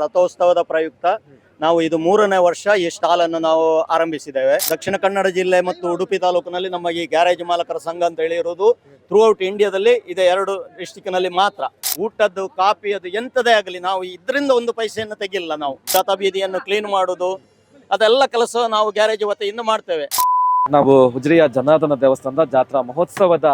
ರಥೋತ್ಸವದ ಪ್ರಯುಕ್ತ ನಾವು ಇದು ಮೂರನೇ ವರ್ಷ ಈ ಸ್ಟಾಲ್ ಅನ್ನು ನಾವು ಆರಂಭಿಸಿದ್ದೇವೆ. ದಕ್ಷಿಣ ಕನ್ನಡ ಜಿಲ್ಲೆ ಮತ್ತು ಉಡುಪಿ ತಾಲೂಕಿನಲ್ಲಿ ನಮ್ಮ ಈ ಗ್ಯಾರೇಜ್ ಮಾಲಕರ ಸಂಘ ಅಂತ ಹೇಳಿ ಇರೋದು ಥ್ರೂ ಔಟ್ ಇಂಡಿಯಾದಲ್ಲಿ ಇದೆ ಎರಡು ಡಿಸ್ಟಿಕ್ನಲ್ಲಿ ಮಾತ್ರ. ಊಟದ್ದು, ಕಾಫಿ ಅದು ಎಂಥದೇ ಆಗಲಿ ನಾವು ಇದರಿಂದ ಒಂದು ಪೈಸೆಯನ್ನು ತೆಗಿಲ್ಲ ನಾವು. ಶತ ಬೀದಿಯನ್ನು ಕ್ಲೀನ್ ಮಾಡೋದು ಅದೆಲ್ಲ ಕೆಲಸ ನಾವು ಗ್ಯಾರೇಜ್ ವತಿಯಿಂದ ಮಾಡ್ತೇವೆ. ನಾವು ಹುಜರಿಯ ಜನಾರ್ದನ ದೇವಸ್ಥಾನದ ಜಾತ್ರಾ ಮಹೋತ್ಸವದ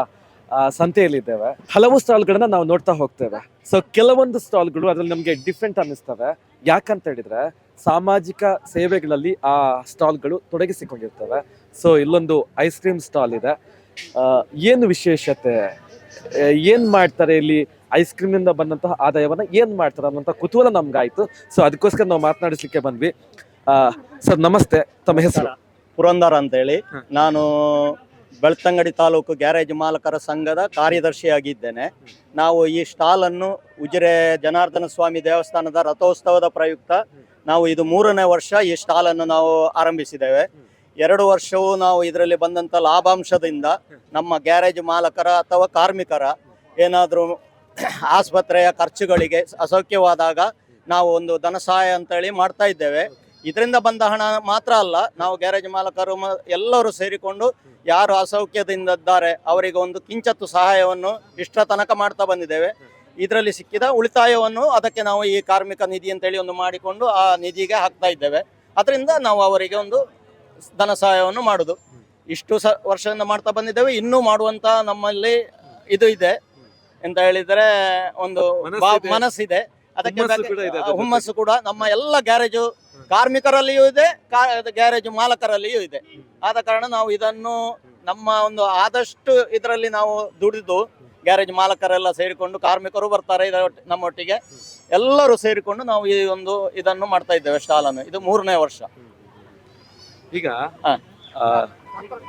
ಸಂತೆಯಲ್ಲಿದ್ದೇವೆ. ಹಲವು ಸ್ಟಾಲ್ಗಳನ್ನ ನಾವು ನೋಡ್ತಾ ಹೋಗ್ತೇವೆ. ಸೊ ಕೆಲವೊಂದು ಸ್ಟಾಲ್ಗಳು ಅದ್ರಲ್ಲಿ ನಮಗೆ ಡಿಫ್ರೆಂಟ್ ಅನ್ನಿಸ್ತವೆ. ಯಾಕಂತ ಹೇಳಿದ್ರೆ ಸಾಮಾಜಿಕ ಸೇವೆಗಳಲ್ಲಿ ಆ ಸ್ಟಾಲ್ಗಳು ತೊಡಗಿಸಿಕೊಂಡಿರ್ತವೆ. ಸೊ ಇಲ್ಲೊಂದು ಐಸ್ ಕ್ರೀಮ್ ಸ್ಟಾಲ್ ಇದೆ. ಏನು ವಿಶೇಷತೆ? ಏನು ಮಾಡ್ತಾರೆ ಇಲ್ಲಿ ಐಸ್ ಕ್ರೀಮ್ನಿಂದ ಬಂದಂತಹ ಆದಾಯವನ್ನ ಏನು ಮಾಡ್ತಾರೆ ಅನ್ನೋಂಥ ಕುತೂಹಲ ನಮ್ಗಾಯ್ತು. ಸೊ ಅದಕ್ಕೋಸ್ಕರ ನಾವು ಮಾತನಾಡಿಸ್ಲಿಕ್ಕೆ ಬಂದ್ವಿ. ಸರ್ ನಮಸ್ತೆ. ತಮ್ಮ ಹೆಸರು? ಪುರಂದರ ಅಂತ ಹೇಳಿ ನಾನು ಬೆಳ್ತಂಗಡಿ ತಾಲೂಕು ಗ್ಯಾರೇಜ್ ಮಾಲಕರ ಸಂಘದ ಕಾರ್ಯದರ್ಶಿಯಾಗಿದ್ದೇನೆ. ನಾವು ಈ ಸ್ಟಾಲ್ ಅನ್ನು ಉಜಿರೆ ಜನಾರ್ದನ ಸ್ವಾಮಿ ದೇವಸ್ಥಾನದ ರಥೋತ್ಸವದ ಪ್ರಯುಕ್ತ ನಾವು ಇದು ಮೂರನೇ ವರ್ಷ ಈ ಸ್ಟಾಲ್ ಅನ್ನು ನಾವು ಆರಂಭಿಸಿದ್ದೇವೆ. ಎರಡು ವರ್ಷವೂ ನಾವು ಇದರಲ್ಲಿ ಬಂದಂತ ಲಾಭಾಂಶದಿಂದ ನಮ್ಮ ಗ್ಯಾರೇಜ್ ಮಾಲಕರ ಅಥವಾ ಕಾರ್ಮಿಕರ ಏನಾದರೂ ಆಸ್ಪತ್ರೆಯ ಖರ್ಚುಗಳಿಗೆ ಅಸೌಖ್ಯವಾದಾಗ ನಾವು ಒಂದು ಧನ ಸಹಾಯ ಅಂತೇಳಿ ಮಾಡ್ತಾ ಇದ್ದೇವೆ. ಇದರಿಂದ ಬಂದ ಹಣ ಮಾತ್ರ ಅಲ್ಲ ನಾವು ಗ್ಯಾರೇಜ್ ಮಾಲಕರು ಎಲ್ಲರೂ ಸೇರಿಕೊಂಡು ಯಾರು ಅಸೌಖ್ಯದಿಂದ ಇದ್ದಾರೆ ಅವರಿಗೆ ಒಂದು ಕಿಂಚತ್ತು ಸಹಾಯವನ್ನು ಇಷ್ಟ ತನಕ ಮಾಡ್ತಾ ಬಂದಿದ್ದೇವೆ ಇದರಲ್ಲಿ ಸಿಕ್ಕಿದ ಉಳಿತಾಯವನ್ನು ಅದಕ್ಕೆ ನಾವು ಈ ಕಾರ್ಮಿಕ ನಿಧಿ ಅಂತೇಳಿ ಒಂದು ಮಾಡಿಕೊಂಡು ಆ ನಿಧಿಗೆ ಹಾಕ್ತಾ ಇದ್ದೇವೆ ಅದರಿಂದ ನಾವು ಅವರಿಗೆ ಒಂದು ಧನ ಸಹಾಯವನ್ನು ಮಾಡುದು ಇಷ್ಟು ಸ ವರ್ಷದಿಂದ ಮಾಡ್ತಾ ಬಂದಿದ್ದೇವೆ ಇನ್ನೂ ಮಾಡುವಂತ ನಮ್ಮಲ್ಲಿ ಇದು ಇದೆ ಅಂತ ಹೇಳಿದ್ರೆ ಒಂದು ಮನಸ್ಸಿದೆ. ಅದಕ್ಕೆ. ಹುಮ್ಮಸ್ಸು ಕೂಡ ನಮ್ಮ ಎಲ್ಲ ಗ್ಯಾರೇಜು ಕಾರ್ಮಿಕರಲ್ಲಿಯೂ ಇದೆ ಗ್ಯಾರೇಜ್ ಮಾಲಕರಲ್ಲಿಯೂ ಇದೆ. ಆದ ಕಾರಣ ನಾವು ಇದನ್ನು ನಮ್ಮ ಒಂದು ಆದಷ್ಟು ಇದರಲ್ಲಿ ನಾವು ದುಡಿದು ಗ್ಯಾರೇಜ್ ಮಾಲಕರೆಲ್ಲ ಸೇರಿಕೊಂಡು ಕಾರ್ಮಿಕರು ಬರ್ತಾರೆ ನಮ್ಮೊಟ್ಟಿಗೆ. ಎಲ್ಲರೂ ಸೇರಿಕೊಂಡು ನಾವು ಈ ಒಂದು ಇದನ್ನು ಮಾಡ್ತಾ ಇದ್ದೇವೆ ಸ್ಟಾಲನ್ನು ಇದು ಮೂರನೇ ವರ್ಷ. ಈಗ.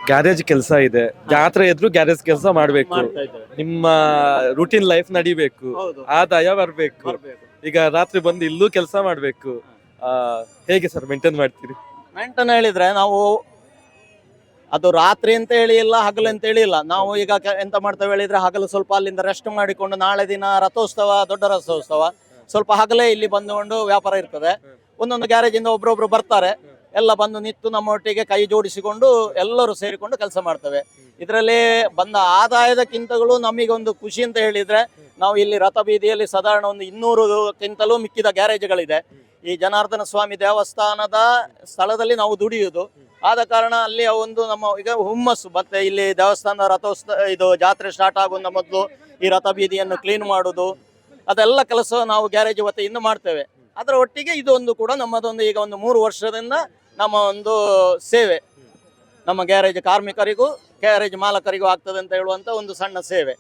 ಗ್ಯಾರೇಜ್ ಕೆಲಸ ಇದೆ. ಜಾತ್ರೆ ಇದ್ರು ಗ್ಯಾರೇಜ್ ಕೆಲಸ ಮಾಡ್ಬೇಕು. ನಿಮ್ಮ ರುಟೀನ್ ಲೈಫ್ ನಡಿಬೇಕು. ಆದಾಯ ಬರ್ಬೇಕು. ಈಗ ರಾತ್ರಿ ಬಂದು ಇಲ್ಲೂ ಕೆಲಸ ಮಾಡ್ಬೇಕು. ಹೇಗೆ ಸರ್ ಮೇಂಟೈನ್ ಮಾಡ್ತೀರಿ? ಮೆಂಟನ್ ಹೇಳಿದ್ರೆ ನಾವು ಅದು ರಾತ್ರಿ ಅಂತ ಹೇಳಿ ಇಲ್ಲ, ಹಗಲು ಅಂತ ಹೇಳಿ ಇಲ್ಲ. ನಾವು ಈಗ ಎಂತ ಮಾಡ್ತೇವೆ ಹೇಳಿದ್ರೆ ಹಗಲು ಸ್ವಲ್ಪ ಅಲ್ಲಿಂದ ರೆಸ್ಟ್ ಮಾಡಿಕೊಂಡು ನಾಳೆ ದಿನ ರಥೋತ್ಸವ, ದೊಡ್ಡ ರಥೋತ್ಸವ. ಸ್ವಲ್ಪ ಹಗಲೇ ಇಲ್ಲಿ ಬಂದುಕೊಂಡು ವ್ಯಾಪಾರ ಇರ್ತದೆ. ಒಂದೊಂದು ಗ್ಯಾರೇಜಿಂದ ಒಬ್ರೊಬ್ರು ಬರ್ತಾರೆ. ಎಲ್ಲ ಬಂದು ನಿಂತು ನಮ್ಮೊಟ್ಟಿಗೆ ಕೈ ಜೋಡಿಸಿಕೊಂಡು ಎಲ್ಲರೂ ಸೇರಿಕೊಂಡು ಕೆಲಸ ಮಾಡ್ತೇವೆ. ಇದರಲ್ಲಿ ಬಂದ ಆದಾಯದಕ್ಕಿಂತಗಳು ನಮಗೊಂದು ಖುಷಿ ಅಂತ ಹೇಳಿದ್ರೆ ನಾವು ಇಲ್ಲಿ ರಥ ಬೀದಿಯಲ್ಲಿ ಸಾಧಾರಣ ಒಂದು ಇನ್ನೂರುಕ್ಕಿಂತಲೂ ಮಿಕ್ಕಿದ ಗ್ಯಾರೇಜ್ಗಳಿದೆ ಈ ಜನಾರ್ದನ ಸ್ವಾಮಿ ದೇವಸ್ಥಾನದ ಸ್ಥಳದಲ್ಲಿ ನಾವು ದುಡಿಯುವುದು ಆದ ಕಾರಣ ಅಲ್ಲಿ ಒಂದು ನಮ್ಮ ಈಗ ಹುಮ್ಮಸ್ಸು. ಮತ್ತೆ ಇಲ್ಲಿ ದೇವಸ್ಥಾನ ರಥೋತ್ಸವ ಇದು ಜಾತ್ರೆ ಸ್ಟಾರ್ಟ್ ಆಗುವ ಮೊದಲು ಈ ರಥ ಬೀದಿಯನ್ನು ಕ್ಲೀನ್ ಮಾಡುವುದು ಅದೆಲ್ಲ ಕೆಲಸ ನಾವು ಗ್ಯಾರೇಜ್ ವತಿಯಿಂದ ಮಾಡ್ತೇವೆ. ಅದರ ಒಟ್ಟಿಗೆ ಇದೊಂದು ಕೂಡ ನಮ್ಮದೊಂದು ಈಗ ಒಂದು ಮೂರು ವರ್ಷದಿಂದ ನಮ್ಮ ಒಂದು ಸೇವೆ. ನಮ್ಮ ಗ್ಯಾರೇಜ್ ಕಾರ್ಮಿಕರಿಗೂ, ಗ್ಯಾರೇಜ್ ಮಾಲಕರಿಗೂ ಆಗ್ತದೆ ಅಂತ ಹೇಳುವಂತ ಒಂದು ಸಣ್ಣ ಸೇವೆ.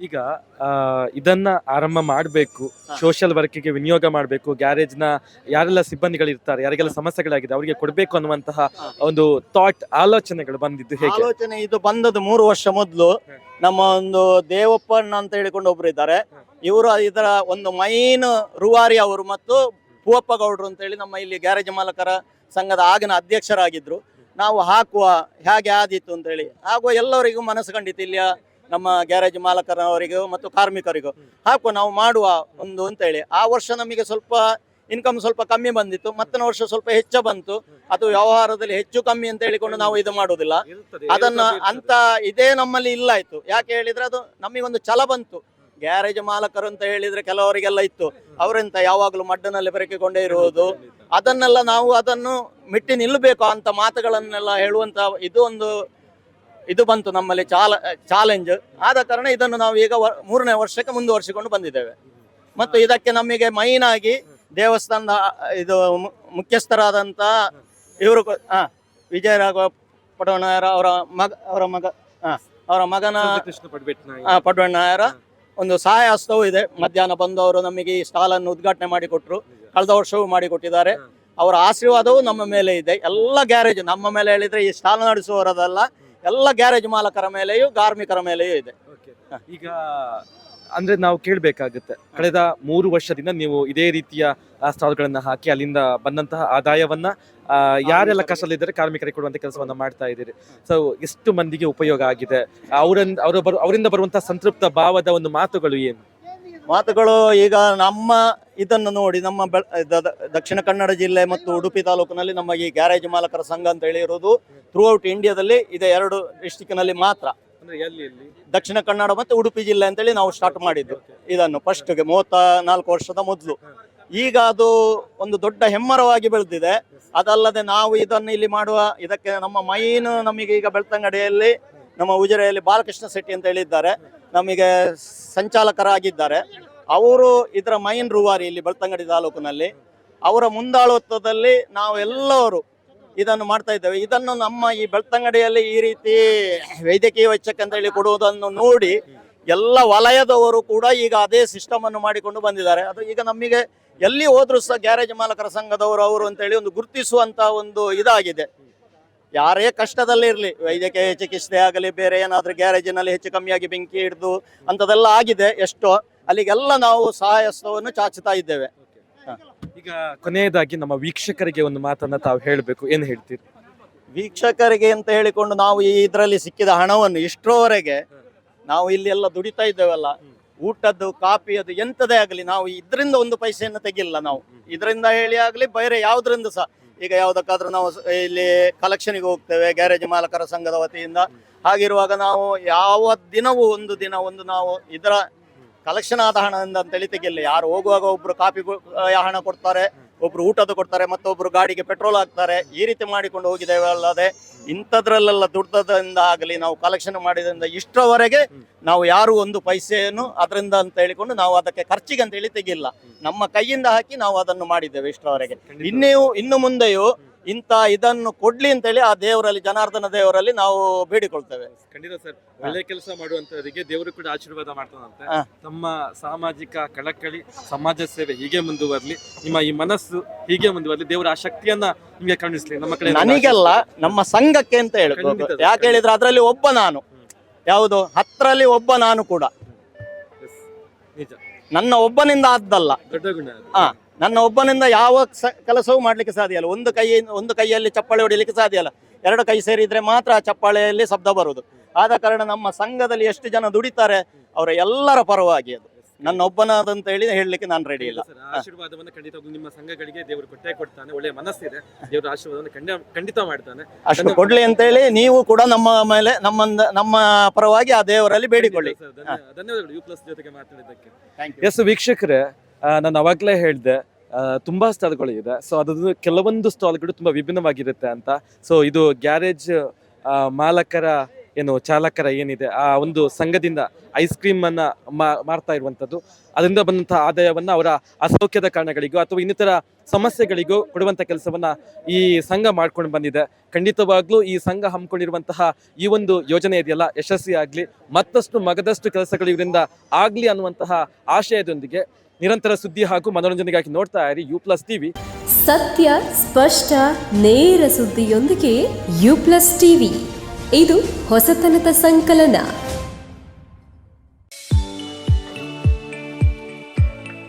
ಈಗ ಆ, ಇದನ್ನ ಆರಂಭ ಮಾಡಬೇಕು. ಸೋಷಿಯಲ್ ವರ್ಕಿಗೆ ವಿನಿಯೋಗ ಮಾಡಬೇಕು ಗ್ಯಾರೇಜ್ನ ಯಾರೆಲ್ಲ ಸಿಬ್ಬಂದಿಗಳು ಇರ್ತಾರೆ ಯಾರಿಗೆಲ್ಲ ಸಮಸ್ಯೆಗಳಾಗಿದೆ ಅವರಿಗೆ ಕೊಡಬೇಕು ಅನ್ನುವಂತಹ ಒಂದು ಥಾಟ್ ಆಲೋಚನೆಗಳು ಬಂದಿದ್ದು ಹೇಗೆ? ಆಲೋಚನೆ ಇದು ಬಂದದ್ದು ಮೂರು ವರ್ಷ ಮೊದಲು. ನಮ್ಮ ಒಂದು ದೇವಪ್ಪಣ್ಣ ಅಂತ ಹೇಳಿಕೊಂಡು ಒಬ್ರು ಇದ್ದಾರೆ. ಇವರು ಇದರ ಒಂದು ಮೈನ್ ರುವಾರಿ ಅವರು ಮತ್ತು ಪೂವಪ್ಪ ಗೌಡ್ರು ಅಂತ ಹೇಳಿ ನಮ್ಮ ಇಲ್ಲಿ ಗ್ಯಾರೇಜ್ ಮಾಲಕರ ಸಂಘದ ಆಗಿನ ಅಧ್ಯಕ್ಷರಾಗಿದ್ರು. ನಾವು ಹಾಕುವ ಹೇಗೆ ಆದಿತ್ತು ಅಂತ ಹೇಳಿ. ಆಗುವ ಎಲ್ಲರಿಗೂ ಮನಸ್ಸು ಕಂಡಿತ್ತು ಇಲ್ಲಿಯ ನಮ್ಮ ಗ್ಯಾರೇಜ್ ಮಾಲಕರವರಿಗೂ ಮತ್ತು ಕಾರ್ಮಿಕರಿಗೂ ಹಾಕುವ ನಾವು ಮಾಡುವ ಒಂದು ಅಂತ ಹೇಳಿ. ಆ ವರ್ಷ ನಮಗೆ ಸ್ವಲ್ಪ ಇನ್ಕಮ್ ಸ್ವಲ್ಪ ಕಮ್ಮಿ ಬಂದಿತ್ತು ಮತ್ತೊಂದು ವರ್ಷ ಸ್ವಲ್ಪ ಹೆಚ್ಚು ಬಂತು. ಅದು ವ್ಯವಹಾರದಲ್ಲಿ ಹೆಚ್ಚು ಕಮ್ಮಿ ಅಂತ ಹೇಳಿಕೊಂಡು ನಾವು ಇದು ಮಾಡುವುದಿಲ್ಲ. ಅದನ್ನ ಅಂತ ಇದೇ ನಮ್ಮಲ್ಲಿ ಇಲ್ಲ ಆಯ್ತು. ಯಾಕೆ ಹೇಳಿದ್ರೆ ಅದು ನಮಗೊಂದು ಛಲ ಬಂತು. ಗ್ಯಾರೇಜ್ ಮಾಲಕರು ಅಂತ ಹೇಳಿದ್ರೆ ಕೆಲವರಿಗೆಲ್ಲ ಇತ್ತು. ಅವರೆಂತ ಯಾವಾಗಲೂ ಮಡ್ಡನಲ್ಲಿ ಬೆರಕಿಕೊಂಡೇ ಇರುವುದು. ಅದನ್ನೆಲ್ಲ ನಾವು ಅದನ್ನು ಮಿಟ್ಟಿ ನಿಲ್ಲಬೇಕು ಅಂತ ಮಾತುಗಳನ್ನೆಲ್ಲ ಹೇಳುವಂತ ಇದು ಒಂದು ಇದು ಬಂತು ನಮ್ಮಲ್ಲಿ ಚಾಲ ಚಾಲೆಂಜ್. ಆದ ಕಾರಣ ಇದನ್ನು ನಾವು ಈಗ ಮೂರನೇ ವರ್ಷಕ್ಕೆ ಮುಂದುವರಿಸಿಕೊಂಡು ಬಂದಿದ್ದೇವೆ. ಮತ್ತು ಇದಕ್ಕೆ ನಮಗೆ ಮೈನ್ ಆಗಿ ದೇವಸ್ಥಾನದ ಇದು ಮುಖ್ಯಸ್ಥರಾದಂಥ ಇವರು ಹಾ ವಿಜಯರಾಘವ ಪಡವಣ್ಣಯ್ಯರ ಅವರ ಮಗ ಅವರ ಮಗ ಹಾ ಅವರ ಮಗನ ಹಾ ಪಡ್ವಣ್ಣಯ್ಯರ ಒಂದು ಸಹಾಯ ಹಸ್ತವೂ ಇದೆ. ಮಧ್ಯಾಹ್ನ ಬಂದು ಅವರು ನಮಗೆ ಈ ಸ್ಟಾಲ್ ಅನ್ನು ಉದ್ಘಾಟನೆ ಮಾಡಿಕೊಟ್ರು. ಕಳೆದ ವರ್ಷವೂ ಮಾಡಿಕೊಟ್ಟಿದ್ದಾರೆ. ಅವರ ಆಶೀರ್ವಾದವೂ ನಮ್ಮ ಮೇಲೆ ಇದೆ. ಎಲ್ಲ ಗ್ಯಾರೇಜ್ ನಮ್ಮ ಮೇಲೆ ಹೇಳಿದ್ರೆ ಈ ಸ್ಟಾಲ್ ನಡೆಸುವವರದಲ್ಲ. ಎಲ್ಲ ಗ್ಯಾರೇಜ್ ಮಾಲಕರ ಮೇಲೆಯೂ ಕಾರ್ಮಿಕರ ಮೇಲೆಯೂ ಇದೆ. ಈಗ ಅಂದ್ರೆ ನಾವು ಕೇಳಬೇಕಾಗುತ್ತೆ. ಕಳೆದ ಮೂರು ವರ್ಷದಿಂದ ನೀವು ಇದೇ ರೀತಿಯ ಸ್ಟಾಲ್ಗಳನ್ನ ಹಾಕಿ ಅಲ್ಲಿಂದ ಬಂದಂತಹ ಆದಾಯವನ್ನ ಯಾರೆಲ್ಲ ಕಷ್ಟದಲ್ಲಿದ್ದಾರೆ ಕಾರ್ಮಿಕರಿಗೆ ಕೊಡುವಂತ ಕೆಲಸವನ್ನ ಮಾಡ್ತಾ ಇದ್ದೀರಿ. ಸೊ ಎಷ್ಟು ಮಂದಿಗೆ ಉಪಯೋಗ ಆಗಿದೆ? ಅವರ ಬರು ಅವರಿಂದ ಬರುವಂತಹ ಸಂತೃಪ್ತ ಭಾವದ ಒಂದು ಮಾತುಗಳು ಏನು? ಮಾತುಗಳು ಈಗ ನಮ್ಮ ಇದನ್ನು ನೋಡಿ ನಮ್ಮ ದಕ್ಷಿಣ ಕನ್ನಡ ಜಿಲ್ಲೆ ಮತ್ತು ಉಡುಪಿ ತಾಲೂಕಿನಲ್ಲಿ ನಮ್ಮ ಈ ಗ್ಯಾರೇಜ್ ಮಾಲಕರ ಸಂಘ ಅಂತ ಹೇಳಿ ಇರೋದು ಥ್ರೂ ಔಟ್ ಇಂಡಿಯಾದಲ್ಲಿ ಇದೆ ಎರಡು ಡಿಸ್ಟಿಕ್ನಲ್ಲಿ ಮಾತ್ರ. ಅಂದ್ರೆ ಎಲ್ಲಿ ಎಲ್ಲಿ? ದಕ್ಷಿಣ ಕನ್ನಡ ಮತ್ತು ಉಡುಪಿ ಜಿಲ್ಲೆ ಅಂತೇಳಿ ನಾವು ಸ್ಟಾರ್ಟ್ ಮಾಡಿದ್ದು. ಇದನ್ನು ಫಸ್ಟ್ಗೆ ಮೂವತ್ತ ನಾಲ್ಕು ವರ್ಷದ ಮೊದಲು. ಈಗ ಅದು ಒಂದು ದೊಡ್ಡ ಹೆಮ್ಮರವಾಗಿ ಬೆಳೆದಿದೆ. ಅದಲ್ಲದೆ ನಾವು ಇದನ್ನು ಇಲ್ಲಿ ಮಾಡುವ ಇದಕ್ಕೆ ನಮ್ಮ ಮೈನ್ ನಮಗೆ ಈಗ ಬೆಳ್ತಂಗಡಿಯಲ್ಲಿ ನಮ್ಮ ಉಜಿರೆಯಲ್ಲಿ ಬಾಲಕೃಷ್ಣ ಶೆಟ್ಟಿ ಅಂತ ಹೇಳಿದ್ದಾರೆ. ನಮಗೆ ಸಂಚಾಲಕರಾಗಿದ್ದಾರೆ. ಅವರು ಇದರ ಮೈನ್ ರೂವಾರಿ ಇಲ್ಲಿ ಬೆಳ್ತಂಗಡಿ ತಾಲೂಕಿನಲ್ಲಿ. ಅವರ ಮುಂದಾಳತ್ವದಲ್ಲಿ ನಾವೆಲ್ಲರೂ ಇದನ್ನು ಮಾಡ್ತಾ ಇದ್ದೇವೆ. ಇದನ್ನು ನಮ್ಮ ಈ ಬೆಳ್ತಂಗಡಿಯಲ್ಲಿ ಈ ರೀತಿ ವೈದ್ಯಕೀಯ ವೆಚ್ಚಕ್ಕೆ ಅಂತ ಹೇಳಿ ಕೊಡುವುದನ್ನು ನೋಡಿ ಎಲ್ಲ ವಲಯದವರು ಕೂಡ ಈಗ ಅದೇ ಸಿಸ್ಟಮ್ ಅನ್ನು ಮಾಡಿಕೊಂಡು ಬಂದಿದ್ದಾರೆ. ಅದು ಈಗ ನಮಗೆ ಎಲ್ಲಿ ಹೋದ್ರೂ ಸಹ ಗ್ಯಾರೇಜ್ ಮಾಲಕರ ಸಂಘದವರು, ಅವರು ಅಂತೇಳಿ ಒಂದು ಗುರುತಿಸುವಂತ ಒಂದು ಇದಾಗಿದೆ. ಯಾರೇ ಕಷ್ಟದಲ್ಲಿ ಇರಲಿ ವೈದ್ಯಕೀಯ ಚಿಕಿತ್ಸೆ ಆಗಲಿ ಬೇರೆ ಏನಾದರೂ ಗ್ಯಾರೇಜಿನಲ್ಲಿ ಹೆಚ್ಚು ಕಮ್ಮಿಯಾಗಿ ಬೆಂಕಿ ಹಿಡಿದು ಅಂಥದ್ದೆಲ್ಲ ಆಗಿದೆ ಎಷ್ಟೋ ಅಲ್ಲಿಗೆಲ್ಲ ನಾವು ಸಹಾಯಸ್ತವನ್ನು ಚಾಚುತ್ತಾ ಇದ್ದೇವೆ. ಈಗ ಕೊನೆಯದಾಗಿ ನಮ್ಮ ವೀಕ್ಷಕರಿಗೆ ಒಂದು ಮಾತನ್ನ ತಾವು ಹೇಳಬೇಕು. ಏನು ಹೇಳ್ತೀರಿ? ವೀಕ್ಷಕರಿಗೆ ಅಂತ ಹೇಳಿಕೊಂಡು ನಾವು ಈ ಇದರಲ್ಲಿ ಸಿಕ್ಕಿದ ಹಣವನ್ನು ಇಷ್ಟರವರೆಗೆ ನಾವು ಇಲ್ಲಿ ಎಲ್ಲ ದುಡಿತಾ ಇದ್ದೇವಲ್ಲ ಊಟದ್ದು ಕಾಫಿಯದು ಎಂಥದೇ ಆಗಲಿ ನಾವು ಇದರಿಂದ ಒಂದು ಪೈಸೆಯನ್ನು ತೆಗಿಲ್ಲ ನಾವು. ಇದರಿಂದ ಹೇಳಿ ಆಗಲಿ ಬೇರೆ ಯಾವುದರಿಂದ ಸಹ. ಈಗ ಯಾವುದಕ್ಕಾದ್ರೂ ನಾವು ಇಲ್ಲಿ ಕಲೆಕ್ಷನ್ಗೆ ಹೋಗ್ತೇವೆ ಗ್ಯಾರೇಜ್ ಮಾಲಕರ ಸಂಘದ ವತಿಯಿಂದ. ಹಾಗಿರುವಾಗ ನಾವು ಯಾವ ದಿನವೂ ಒಂದು ದಿನ ಒಂದು ನಾವು ಇದರ ಕಲೆಕ್ಷನ್ ಆದ ಹಣದಿಂದ ಅಂತೇಳಿ ತೆಗಿಲ್ಲ ಯಾರು ಹೋಗುವಾಗ ಒಬ್ರು ಕಾಫಿ ಹಣ ಕೊಡ್ತಾರೆ, ಒಬ್ರು ಊಟದ ಕೊಡ್ತಾರೆ, ಮತ್ತೊಬ್ರು ಗಾಡಿಗೆ ಪೆಟ್ರೋಲ್ ಹಾಕ್ತಾರೆ. ಈ ರೀತಿ ಮಾಡಿಕೊಂಡು ಹೋಗಿದ್ದೇವೆ ಅಲ್ಲದೆ ಇಂಥದ್ರಲ್ಲೆಲ್ಲ ದುಡ್ಡದಿಂದ ಆಗಲಿ ನಾವು ಕಲೆಕ್ಷನ್ ಮಾಡಿದ್ರಿಂದ ಇಷ್ಟರವರೆಗೆ ನಾವು ಯಾರು ಒಂದು ಪೈಸೆಯನ್ನು ಅದರಿಂದ ಅಂತ ಹೇಳಿಕೊಂಡು ನಾವು ಅದಕ್ಕೆ ಖರ್ಚಿಗೆ ಅಂತ ಹೇಳಿ ತೆಗಿಲ್ಲ ನಮ್ಮ ಕೈಯಿಂದ ಹಾಕಿ ನಾವು ಅದನ್ನು ಮಾಡಿದ್ದೇವೆ ಇಷ್ಟರವರೆಗೆ. ಇನ್ನೂ ಇನ್ನು ಮುಂದೆಯೂ ಇಂಥ ಇದನ್ನು ಕೊಡ್ಲಿ ಅಂತೇಳಿ ಆ ದೇವರಲ್ಲಿ ಜನಾರ್ದನ ದೇವರಲ್ಲಿ ನಾವು ಬೇಡಿಕೊಳ್ತೇವೆ. ಖಂಡಿತ ಸರ್ ಒಳ್ಳೆ ಕೆಲಸ ಮಾಡುವಂತವರಿಗೆ ದೇವರು ಕೂಡ ಆಶೀರ್ವಾದ ಮಾಡ್ತಾನಂತೆ. ತಮ್ಮ ಸಾಮಾಜಿಕ ಕಳಕಳಿ ಸಮಾಜ ಸೇವೆ ಹೀಗೆ ಮುಂದುವರಲಿ ನಿಮ್ಮ ಈ ಮನಸ್ಸು ಹೀಗೆ ಮುಂದುವರಲಿ ದೇವರ ಆ ಶಕ್ತಿಯನ್ನ ನಿಮಗೆ ಕಾಣಿಸ್ಲಿ ನಮ್ಮ ಕಡೆ ನನಗೆಲ್ಲ ನಮ್ಮ ಸಂಘಕ್ಕೆ ಅಂತ ಹೇಳ್ಬೋದು. ಯಾಕೆ ಹೇಳಿದ್ರೆ ಅದರಲ್ಲಿ ಒಬ್ಬ ನಾನು. ಯಾವುದು? ಹತ್ತರಲ್ಲಿ ಒಬ್ಬ ನಾನು ಕೂಡ. ನಿಜ. ನನ್ನ ಒಬ್ಬನಿಂದ ಆದ್ದಲ್ಲ. ದೊಡ್ಡ ಗುಣ ಹಾ. ನನ್ನ ಒಬ್ಬನಿಂದ ಯಾವ ಸ- ಕೆಲಸವೂ ಮಾಡ್ಲಿಕ್ಕೆ ಸಾಧ್ಯ ಇಲ್ಲ. ಒಂದು ಕೈ ಒಂದು ಕೈಯಲ್ಲಿ ಚಪ್ಪಾಳೆ ಹೊಡಿಲಿಕ್ಕೆ ಸಾಧ್ಯ ಇಲ್ಲ. ಎರಡು ಕೈ ಸೇರಿದರೆ ಮಾತ್ರ ಆ ಚಪ್ಪಾಳೆಯಲ್ಲಿ ಶಬ್ದ ಬರುವುದು. ಆದ ಕಾರಣ ನಮ್ಮ ಸಂಘದಲ್ಲಿ ಎಷ್ಟು ಜನ ದುಡಿತಾರೆ ಅವರ ಎಲ್ಲರ ಪರವಾಗಿ ಅದು. ನನ್ನ ಒಬ್ಬನಾದಂತ ಹೇಳಿ ಹೇಳಲಿಕ್ಕೆ ನಾನು ರೆಡಿ ಇಲ್ಲ. ಆಶೀರ್ವಾದವನ್ನು ಖಂಡಿತ ನಿಮ್ಮ ಸಂಘಗಳಿಗೆ ದೇವರು ಕೊಟ್ಟೆ ಕೊಡ್ತಾನೆ. ಒಳ್ಳೆ ಮನಸ್ಸಿದೆ. ದೇವರ ಆಶೀರ್ವಾದವನ್ನು ಖಂಡ ಖಂಡಿತ ಮಾಡ್ತಾನೆ. ಅಷ್ಟು ಕೊಡ್ಲಿ ಅಂತ ಹೇಳಿ ನೀವು ಕೂಡ ನಮ್ಮ ಮೇಲೆ ನಮ್ಮ ನಮ್ಮ ಪರವಾಗಿ ಆ ದೇವರಲ್ಲಿ ಬೇಡಿಕೊಳ್ಳಿ. ಸರ್, ಧನ್ಯವಾದಗಳು. ಯು ಪ್ಲಸ್ ಜೊತೆಗೆ ಮಾತಾಡಿದ್ದಕ್ಕೆ. ಥ್ಯಾಂಕ್ ಯು ಎಸ್ ವೀಕ್ಷಕರೇ ನಾನು ಅವಾಗಲೇ ಹೇಳಿದೆ ತುಂಬಾ ಸ್ಥಳಗಳಿದೆ. ಸೊ ಅದು ಕೆಲವೊಂದು ಸ್ಟಾಲ್ಗಳು ತುಂಬಾ ವಿಭಿನ್ನವಾಗಿರುತ್ತೆ ಅಂತ. ಸೊ ಇದು ಗ್ಯಾರೇಜ್ ಮಾಲಕರ ಏನು ಚಾಲಕರ ಏನಿದೆ, ಆ ಒಂದು ಸಂಘದಿಂದ ಐಸ್ ಕ್ರೀಮ್ ಅನ್ನ ಮಾರ್ತಾ ಇರುವಂತದ್ದು ಅದರಿಂದ ಬಂದಂತಹ ಆದಾಯವನ್ನ ಅವರ ಅಸೌಖ್ಯದ ಕಾರಣಗಳಿಗೂ ಅಥವಾ ಇನ್ನಿತರ ಸಮಸ್ಯೆಗಳಿಗೂ ಕೊಡುವಂತ ಕೆಲಸವನ್ನ ಈ ಸಂಘ ಮಾಡ್ಕೊಂಡು ಬಂದಿದೆ. ಖಂಡಿತವಾಗ್ಲೂ ಈ ಸಂಘ ಹಮ್ಮಿಕೊಂಡಿರುವಂತಹ ಈ ಒಂದು ಯೋಜನೆ ಇದೆಯಲ್ಲ, ಯಶಸ್ವಿ ಆಗ್ಲಿ, ಮತ್ತಷ್ಟು ಮಗದಷ್ಟು ಕೆಲಸಗಳು ಇವರಿಂದ ಆಗ್ಲಿ ಅನ್ನುವಂತಹ ಆಶಯದೊಂದಿಗೆ ನಿರಂತರ ಸುದ್ದಿ ಹಾಗೂ ಮನೋರಂಜನೆಗಾಗಿ ನೋಡ್ತಾ ಇರಿ ಯು ಪ್ಲಸ್ ಟಿವಿ ಸತ್ಯ, ಸ್ಪಷ್ಟ, ನೇರ ಸುದ್ದಿಯೊಂದಿಗೆ ಯು ಪ್ಲಸ್ ಟಿವಿ ಇದು ಹೊಸತನದ ಸಂಕಲನ.